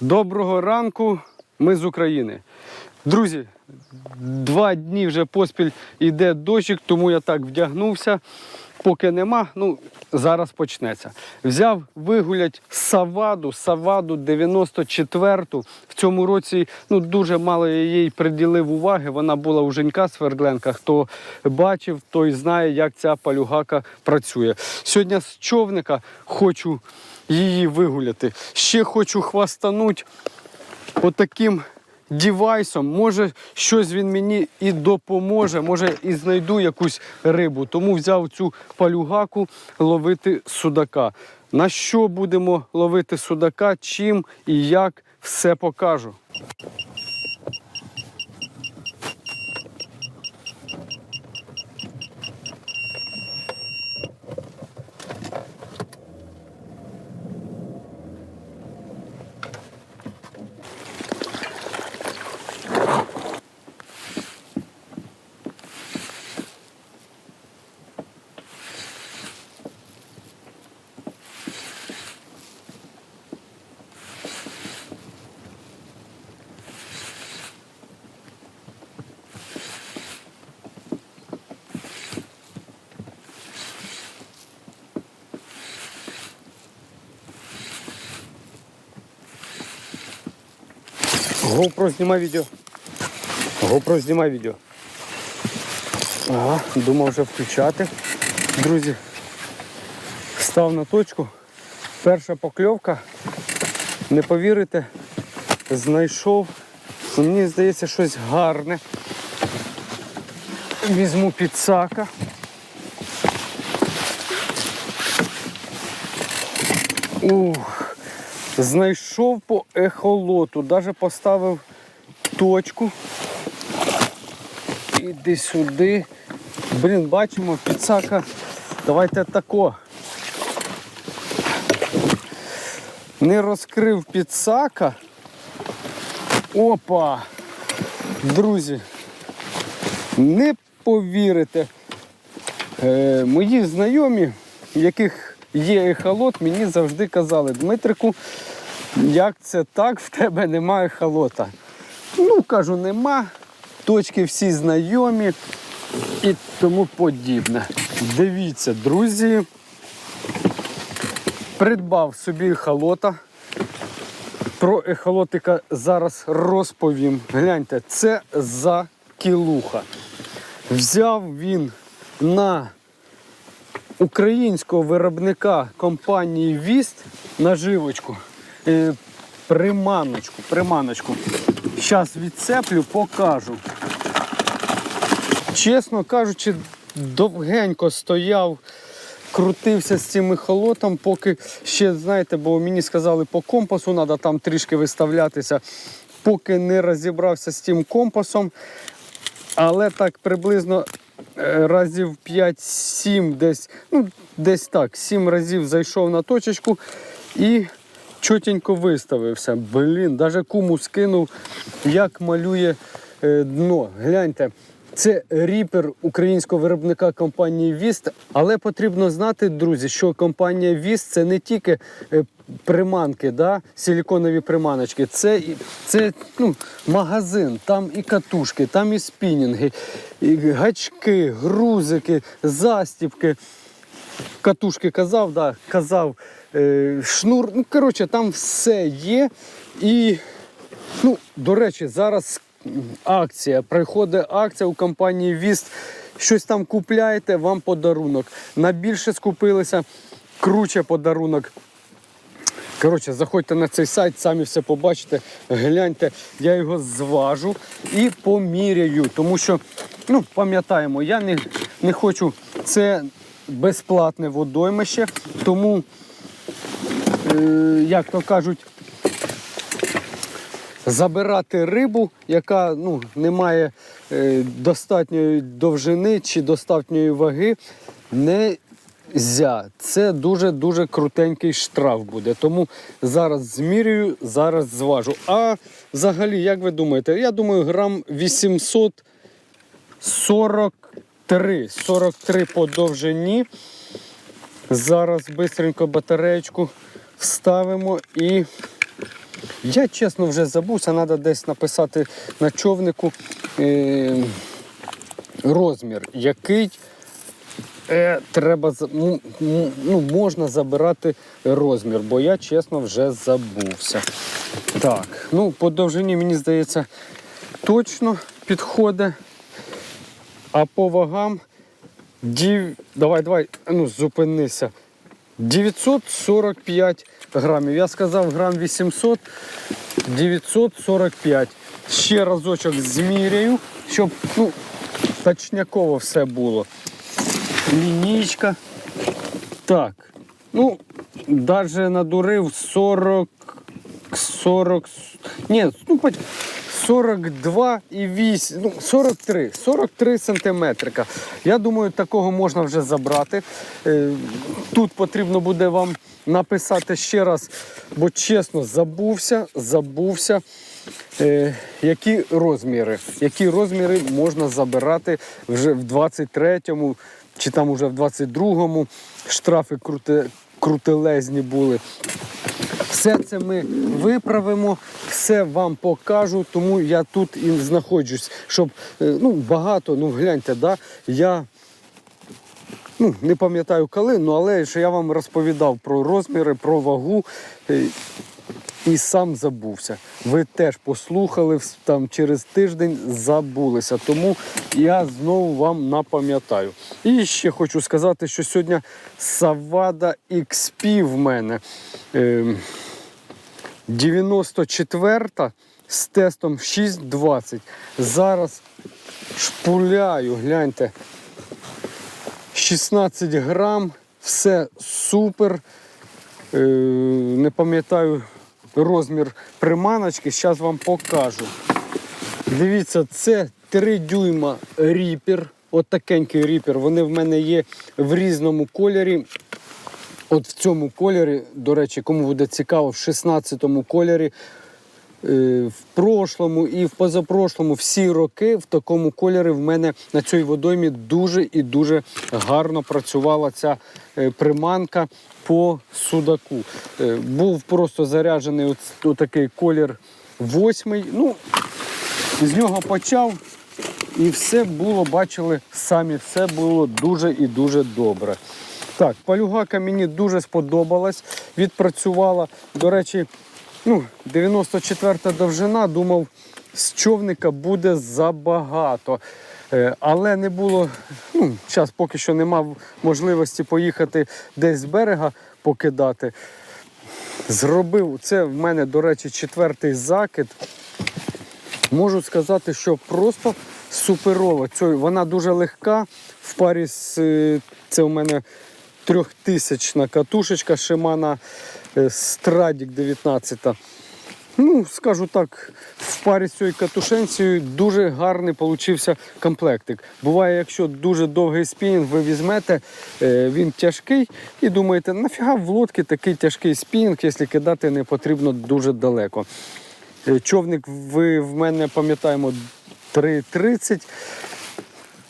Доброго ранку, ми з України. Друзі, два дні вже поспіль іде дощик, тому я так вдягнувся. Поки нема, ну зараз почнеться. Взяв вигулять саваду, саваду 94-ту. В цьому році ну, дуже мало я їй приділив уваги. Вона була у Женька Свердленка. Хто бачив, той знає, як ця палюгака працює. Сьогодні з човника хочу її вигуляти. Ще хочу хвастануть отаким дівайсом. Може, щось він мені і допоможе, може і знайду якусь рибу. Тому взяв цю палюгаку ловити судака. На що будемо ловити судака, чим і як все покажу. GoPro знімай відео. GoPro знімай відео. Ага, думав вже включати. Друзі, став на точку. Перша покльовка. Не повірите, знайшов. Мені здається, щось гарне. Візьму підсака. Ух, знайшов по ехолоту, навіть поставив точку. Іди сюди. Блін, бачимо, підсака. Давайте тако. Не розкрив підсака. Опа! Друзі, не повірите. Е, мої знайомі, яких є ехолот, мені завжди казали, Дмитрику, як це так, в тебе немає ехолота. Ну, кажу, нема. Точки всі знайомі і тому подібне. Дивіться, друзі. Придбав собі ехолота. Про ехолотика зараз розповім. Гляньте, це за кілуха. Взяв він на українського виробника компанії Віст наживочку. Е, приманочку, приманочку. Зараз відцеплю, покажу. Чесно кажучи, довгенько стояв, крутився з цим ехолотом, поки ще, знаєте, бо мені сказали, по компасу треба там трішки виставлятися, поки не розібрався з тим компасом. Але так приблизно разів 5-7 десь, ну, десь так, 7 разів зайшов на точечку і чотенько виставився. Блін, навіть куму скинув, як малює е, дно. Гляньте. Це ріпер українського виробника компанії Віст, але потрібно знати, друзі, що компанія Віст це не тільки е, приманки, да, силіконові приманочки, це, це ну, магазин, там і катушки, там і спінінги, і гачки, грузики, застіпки. Катушки казав, да, казав, е, шнур. Ну, коротше, там все є. І, ну, до речі, зараз акція. Приходить акція у компанії Віст. Щось там купляєте, вам подарунок. На більше скупилися, круче подарунок. Коротше, заходьте на цей сайт, самі все побачите, гляньте, я його зважу і поміряю. Тому що, ну, пам'ятаємо, я не, не хочу це безплатне водоймище, тому, е, як то кажуть, забирати рибу, яка ну, не має е, достатньої довжини чи достатньої ваги, не. Це дуже-дуже крутенький штраф буде. Тому зараз змірюю, зараз зважу. А взагалі, як ви думаєте, я думаю, грам 843. 43 по довжині. Зараз швидко батареєчку вставимо і Я чесно вже забувся, треба десь написати на човнику е, розмір, який е, треба ну, можна забирати розмір, бо я чесно вже забувся. Так, ну по довжині, мені здається, точно підходить. А по вагам дів... давай, давай, ну зупинися. 945 грамів. Я сказав грам 800, 945. Ще разочок зміряю, щоб ну, точняково все було. Лінійка. Так. Ну, навіть надурив 40. 40. Ні, ну, 42 і 8, ну, 43, 43 сантиметрика. Я думаю, такого можна вже забрати. Е, Тут потрібно буде вам написати ще раз, бо чесно, забувся, забувся. Е, які розміри? Які розміри можна забирати вже в 23-му чи там уже в 22-му. Штрафи крути, крутелезні були. Все це ми виправимо, все вам покажу, тому я тут і знаходжусь, щоб е, ну, багато, ну гляньте, да, я ну, не пам'ятаю коли, ну, але ж я вам розповідав про розміри, про вагу. е, І сам забувся. Ви теж послухали там через тиждень забулися. Тому я знову вам напам'ятаю. І ще хочу сказати, що сьогодні Савада XP в мене. Ем, 94 з тестом 6,20. Зараз шпуляю, гляньте. 16 грам, все супер. Е, не пам'ятаю розмір приманочки, зараз вам покажу. Дивіться, це 3 дюйма ріпер. От такенький ріпер. Вони в мене є в різному кольорі. От в цьому кольорі, до речі, кому буде цікаво, в 16-му кольорі, е, в прошлому і в позапрошлому всі роки в такому кольорі в мене на цій водоймі дуже і дуже гарно працювала ця е, приманка по судаку. Е, Був просто заряджений от, отакий колір восьмий. Ну, з нього почав. І все було, бачили самі, все було дуже і дуже добре. Так, палюгака мені дуже сподобалась, відпрацювала. До речі, ну, 94 довжина, думав, з човника буде забагато. Е, Але не було, ну, зараз поки що не мав можливості поїхати десь з берега покидати. Зробив, це в мене, до речі, четвертий закид. Можу сказати, що просто суперова. Вона дуже легка. В парі з е, це у мене трьохтисячна катушечка е, Stradic 19. Ну, скажу так, в парі з цією катушенцією дуже гарний получився комплектик. Буває, якщо дуже довгий спінінг ви візьмете, е, він тяжкий і думаєте, нафіга в лодці такий тяжкий спінінг, якщо кидати не потрібно дуже далеко. Е, Човник ви в мене пам'ятаємо 3,30.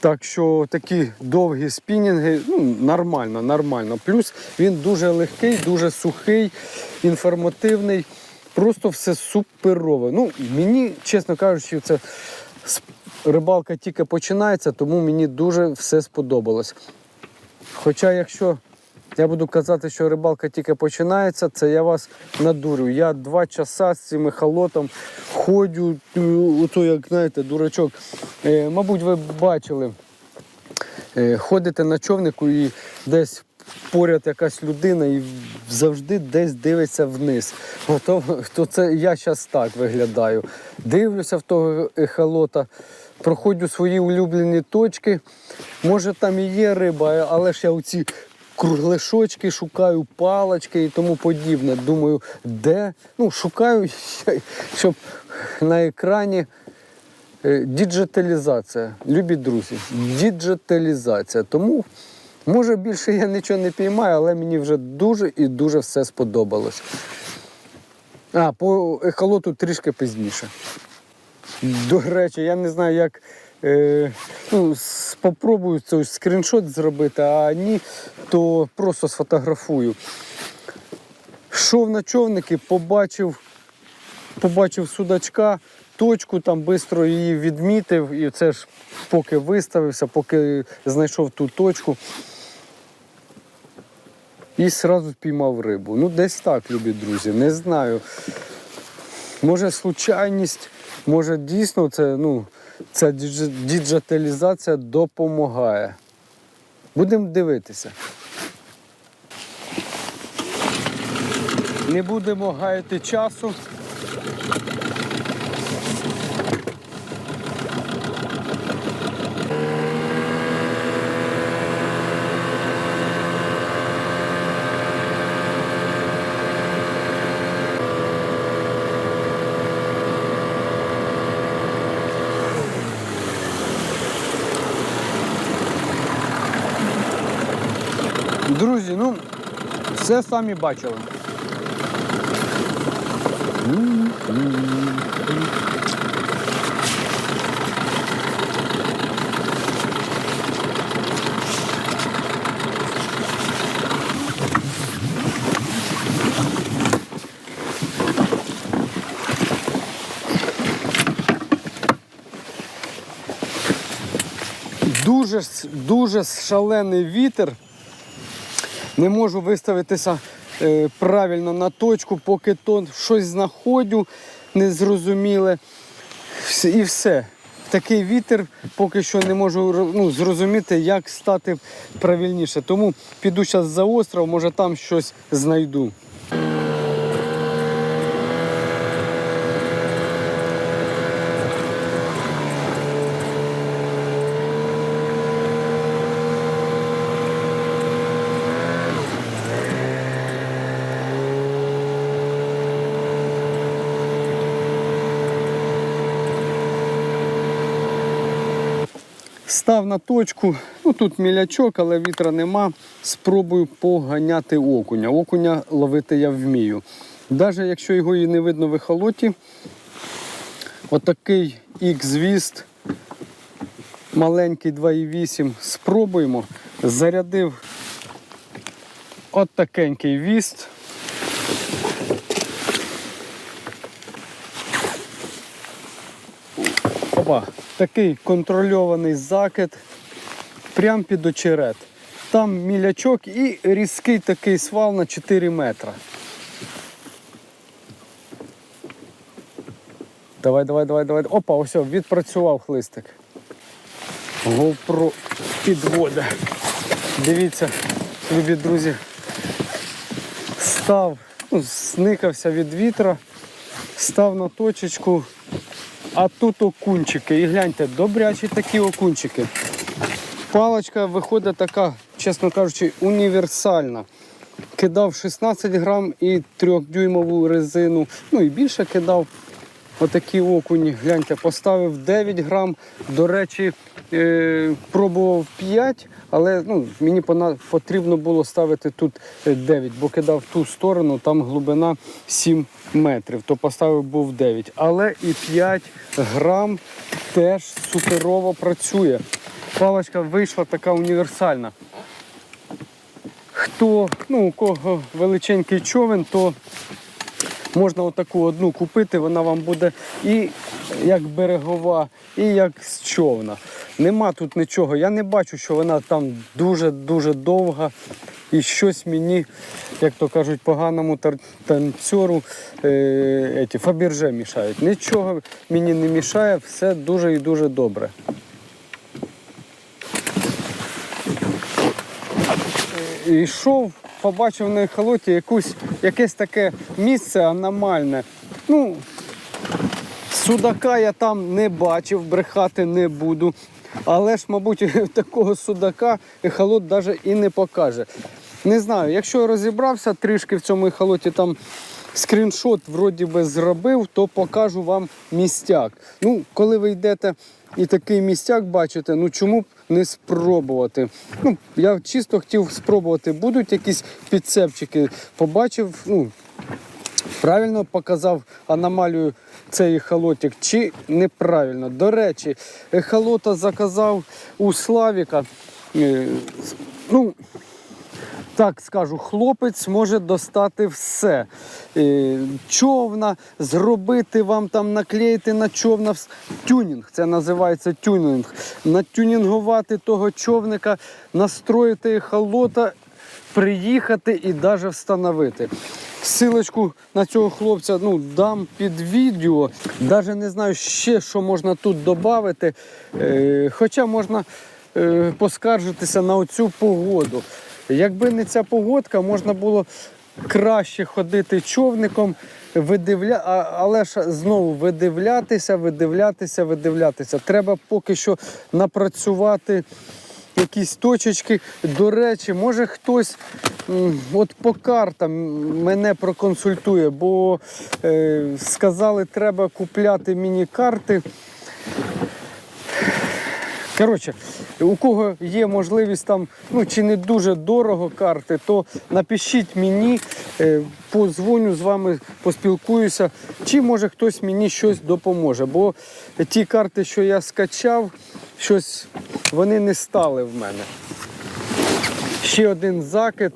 Так що такі довгі спінінги, ну, нормально, нормально. Плюс він дуже легкий, дуже сухий, інформативний. Просто все суперове. Ну, мені, чесно кажучи, це рибалка тільки починається, тому мені дуже все сподобалось. Хоча, якщо я буду казати, що рибалка тільки починається, це я вас надурю. Я два часа з цим ехолотом ходжу, е, ото як знаєте, дурачок. Е, мабуть, ви бачили, е, ходите на човнику і десь поряд якась людина і завжди десь дивиться вниз. Ото, то це я зараз так виглядаю. Дивлюся в того ехолота, проходжу свої улюблені точки. Може там і є риба, але ж я оці кругляшочки шукаю, палочки і тому подібне. Думаю, де? Ну, шукаю, щоб на екрані. Е, Діджиталізація, любі друзі, діджиталізація. Тому, може, більше я нічого не піймаю, але мені вже дуже і дуже все сподобалось. А, по ехолоту трішки пізніше. До речі, я не знаю, як е, ну, спробую цей скріншот зробити, а ні, то просто сфотографую. Шов на човники, побачив побачив судачка, точку, там швидко її відмітив, і це ж поки виставився, поки знайшов ту точку. І одразу піймав рибу. Ну, десь так, любі друзі, не знаю. Може, случайність, може дійсно це, ну, ця діджиталізація допомагає. Будемо дивитися. Не будемо гаяти часу. Друзі, ну, все самі бачили. Дуже, дуже шалений вітер. Не можу виставитися е, правильно на точку, поки то щось знаходжу незрозуміле. І все. Такий вітер, поки що не можу ну, зрозуміти, як стати правильніше. Тому піду зараз за остров, може там щось знайду. Став на точку, ну тут мілячок, але вітра нема. Спробую поганяти окуня. Окуня ловити я вмію. Навіть якщо його і не видно в ехолоті, отакий X-віст, маленький 2,8. Спробуємо. Зарядив отакенький віст. Опа, такий контрольований закид прямо під очерет. Там мілячок і різкий такий свал на 4 метри. Давай, давай, давай, давай. Опа, ось відпрацював хлистик. GoPro підводе. Дивіться, любі друзі. Став, ну, зникався від вітра, став на точечку. А тут окунчики. І гляньте, добрячі такі окунчики. Палочка виходить така, чесно кажучи, універсальна. Кидав 16 грам і 3-дюймову резину, ну і більше кидав. Отакі окуні, гляньте, поставив 9 грам. До речі, е, пробував 5, але ну, мені потрібно було ставити тут е, 9, бо кидав ту сторону, там глибина 7 метрів, то поставив був 9. Але і 5 грам теж суперово працює. Паличка вийшла така універсальна. Хто, ну, у кого величенький човен, то Можна отаку одну купити, вона вам буде і як берегова, і як з човна. Нема тут нічого. Я не бачу, що вона там дуже-дуже довга. І щось мені, як то кажуть, поганому танцюру е, еті, фабірже мішають. Нічого мені не мішає, все дуже і дуже добре. І йшов, побачив на ехолоті якусь, якесь таке місце аномальне. Ну, судака я там не бачив, брехати не буду. Але ж, мабуть, такого судака ехолот навіть і не покаже. Не знаю, якщо розібрався трішки в цьому ехолоті, там скріншот вроді би зробив, то покажу вам містяк. Ну, коли ви йдете і такий містяк бачите, ну чому б не спробувати? Ну, я чисто хотів спробувати, будуть якісь підцепчики. Побачив, ну, правильно показав аномалію цей ехолотик чи неправильно. До речі, ехолота заказав у Славіка. Е, Ну, так скажу, хлопець може достати все. Е, Човна, зробити вам там, наклеїти на човна тюнінг. Це називається тюнінг. Натюнінгувати того човника, настроїти холота, приїхати і навіть встановити. Силочку на цього хлопця ну, дам під відео. Навіть не знаю ще, що можна тут додати. Е, хоча можна е, поскаржитися на оцю погоду. Якби не ця погодка, можна було краще ходити човником, видивля... але ж знову видивлятися, видивлятися, видивлятися. Треба поки що напрацювати якісь точечки. До речі, може хтось от по картам мене проконсультує, бо е, сказали, треба купляти міні-карти. Коротше, у кого є можливість там, ну чи не дуже дорого карти, то напишіть мені, е, позвоню з вами, поспілкуюся, чи може хтось мені щось допоможе. Бо ті карти, що я скачав, щось вони не стали в мене. Ще один закид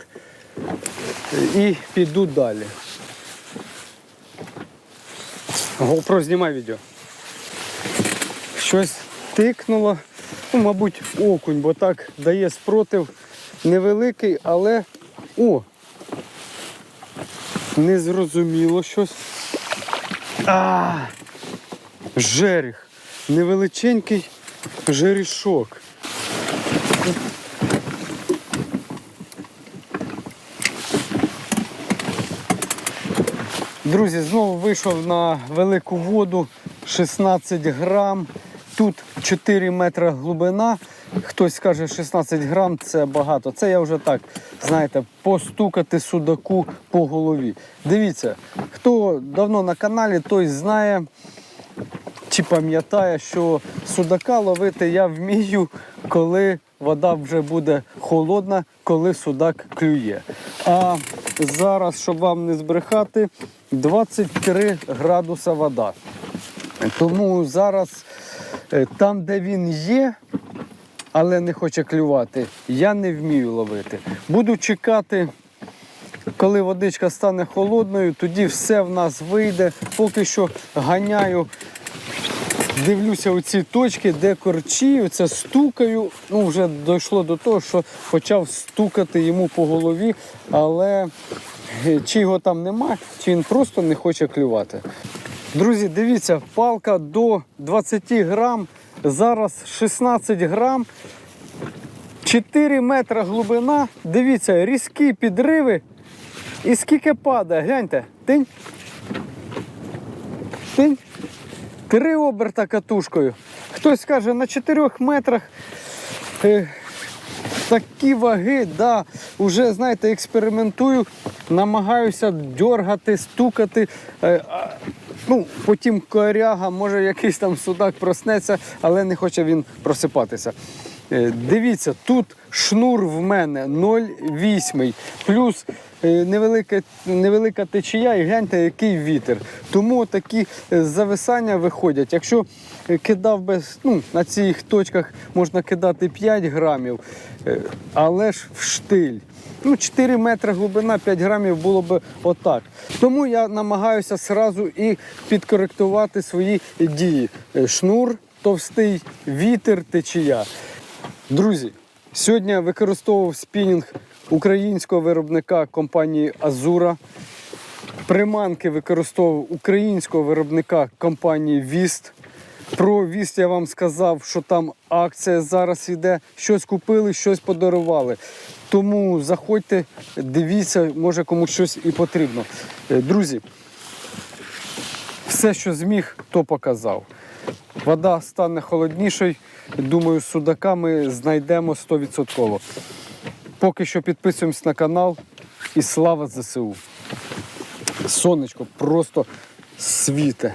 і піду далі. GoPro знімай відео. Щось тикнуло. Ну, мабуть, окунь, бо так дає спротив невеликий, але о! Незрозуміло щось. А! Жеріх. Невеличенький жерішок. Друзі, знову вийшов на велику воду 16 грам. Тут 4 метри глибина. Хтось скаже, 16 грам це багато. Це я вже так, знаєте, постукати судаку по голові. Дивіться, хто давно на каналі, той знає чи пам'ятає, що судака ловити я вмію, коли вода вже буде холодна, коли судак клює. А зараз, щоб вам не збрехати, 23 градуса вода. Тому зараз там, де він є, але не хоче клювати, я не вмію ловити. Буду чекати, коли водичка стане холодною, тоді все в нас вийде. Поки що ганяю дивлюся у ці точки, де корчі, оце стукаю. Ну, вже дійшло до того, що почав стукати йому по голові, але е, чи його там нема, чи він просто не хоче клювати. Друзі, дивіться, палка до 20 грам, зараз 16 грам, 4 метри глибина. Дивіться, різкі підриви. І скільки падає, гляньте, тинь. Тинь. Три оберта катушкою. Хтось каже, на 4 метрах е, такі ваги, да, вже, знаєте, експериментую, намагаюся дергати, стукати. Е, ну, потім коряга, може якийсь там судак проснеться, але не хоче він просипатися. Е, Дивіться, тут шнур в мене 0,8, плюс е, невелика, невелика течія, і гляньте, який вітер. Тому такі е, зависання виходять. Якщо кидав би ну, на цих точках можна кидати 5 грамів, але ж в штиль. Ну, 4 метри глибина, 5 грамів було б отак. Тому я намагаюся сразу і підкоректувати свої дії. Шнур, товстий, вітер, течія. Друзі, сьогодні використовував спінінг українського виробника компанії Азура. Приманки використовував українського виробника компанії Віст. Про Віст я вам сказав, що там акція зараз йде. Щось купили, щось подарували. Тому заходьте, дивіться, може комусь щось і потрібно. Е, Друзі, все, що зміг, то показав. Вода стане холоднішою. Думаю, з судаками знайдемо 100%. Поки що підписуємось на канал і слава ЗСУ. Сонечко просто світе.